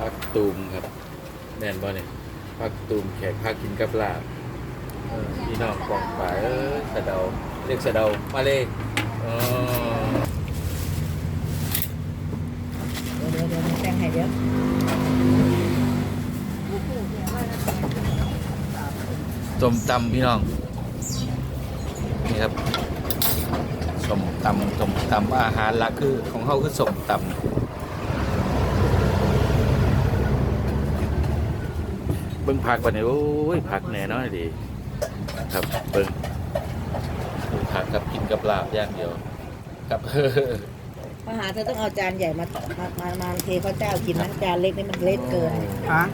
พักตูมครับแม่นบ่เนี่ยพักตูมแขกพักกินกับลาบพี่น้องกองป่าเออสะเดาเรียกสะเดามาเลยอ๋อเดี๋ยวเดี๋ยวเดี๋ยวแต่งให้เดี๋ยวส้มตำพี่น้อง นี่ครับส้มตำส้มตำอาหารหลักคือของเขาคือส้มตำเบิ้งผักก่อนเนี่ยโอ้ยผักแน่นอนดี ครับเบิ้งดูผักกับกินกับลาบอย่างเดียว ครับมาหาเธอต้องเอาจานใหญ่มามามามาเทข้าวเจ้ากินนะจานเล็กนี่มันเล็กเกินฮะ